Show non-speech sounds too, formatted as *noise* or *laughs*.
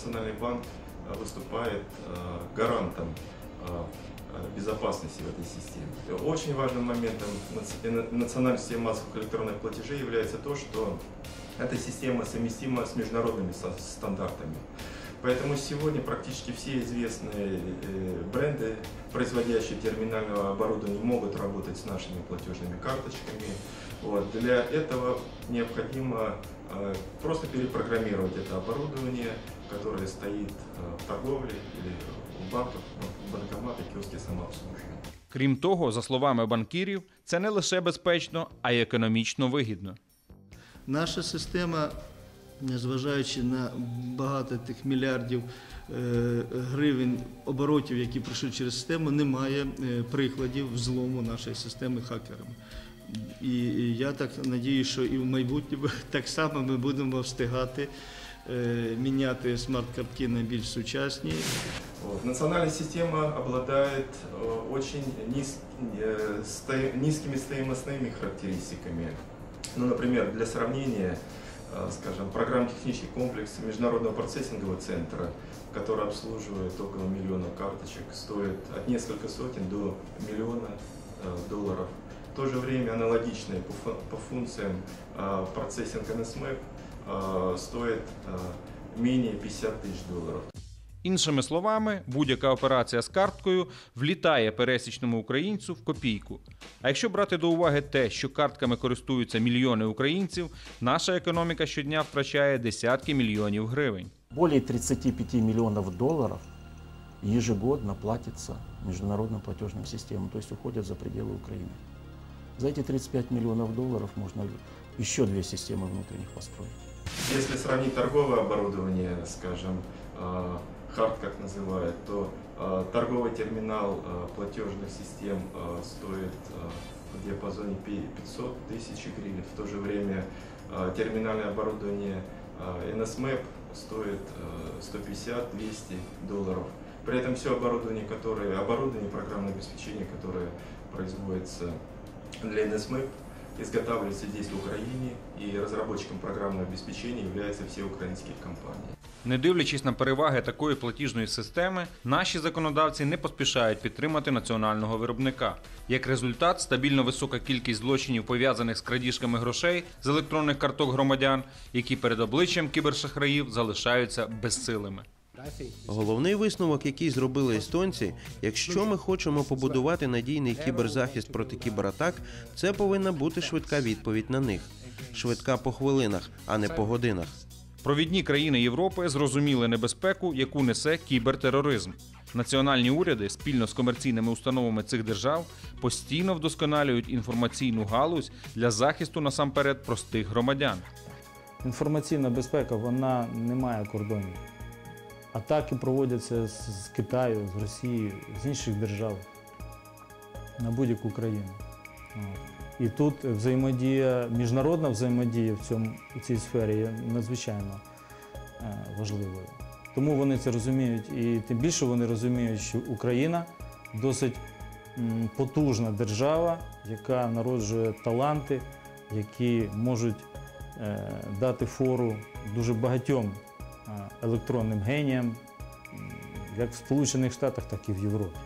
Национальный банк э, выступает э, гарантом э, безопасности в этой системе. Очень важным моментом нац- национальной системы массовых электронных платежей является то, что эта система совместима с международными стандартами. Поэтому сегодня практически все известные бренды, производящие терминального оборудования, могут работать с нашими платежными карточками. Вот. Для этого необходимо просто перепрограммировать это оборудование, которое стоит э, в торговле или у банков, ну, банкоматы, киоски самообслуживания. Крім того, за словами банкірів, це не лише безпечно, а й економічно вигідно. Наша система, незважаючи на багато тих мільярдів е, гривень оборотів, які пройшли через систему, не має е, прикладів взлому нашої системи хакерами. І я так надію, що і в майбутньому *laughs* так само ми будемо встигати міняти смарт-картки на більш сучасні. Вот. Национальная система обладает э, очень низ- э, сто- низкими стоимостными характеристиками. Ну, например, для сравнения, э, скажем, программ-технический комплекс Международного процессингового центра, который обслуживает около миллиона карточек, стоит от нескольких сотен до миллиона э, долларов. В то же время аналогичный по, фу- по функциям э, процессинг NSMAP э, стоит э, менее 50 тысяч долларов. Іншими словами, будь-яка операція з карткою влітає пересічному українцю в копійку. А якщо брати до уваги те, що картками користуються мільйони українців, наша економіка щодня втрачає десятки мільйонів гривень. Более 35 миллионов долларов ежегодно платится международным платежным системам, то есть уходят за пределы Украины. За эти 35 миллионов долларов можно Еще две системы внутренних построить. Если сравнить торговое оборудование, скажем, э, хард как называют, то э, торговый терминал э, платежных систем стоит в диапазоне пи- 500 тысяч гривен. В то же время терминальное оборудование NSMAP стоит э, 150-200 долларов. При этом все оборудование, которое, оборудование программное обеспечение, которое производится для NSMAP, изготавливается здесь в Украине, и разработчиком программного обеспечения являются все украинские компании. Не дивлячись на переваги такої платіжної системи, наші законодавці не поспішають підтримати національного виробника. Як результат, стабільно висока кількість злочинів пов'язаних з крадіжками грошей з електронних карток громадян, які перед обличчям кібершахраїв залишаються безсилими. Головний висновок, який зробили естонці, якщо ми хочемо побудувати надійний кіберзахист проти кібератак, це повинна бути швидка відповідь на них. Швидка по хвилинах, а не по годинах. Провідні країни Європи зрозуміли небезпеку, яку несе кібертероризм. Національні уряди спільно з комерційними установами цих держав постійно вдосконалюють інформаційну галузь для захисту насамперед простих громадян. Інформаційна безпека вона не має кордонів. Атаки проводяться з Китаю, з Росії, з інших держав на будь-яку країну. І тут взаємодія, міжнародна взаємодія в, цьому, в цій сфері є надзвичайно е, важливою. Тому вони це розуміють, і тим більше вони розуміють, що Україна досить потужна держава, яка народжує таланти, які можуть е, дати фору дуже багатьом електронним генієм як в Сполучених Штатах, так і в Європі.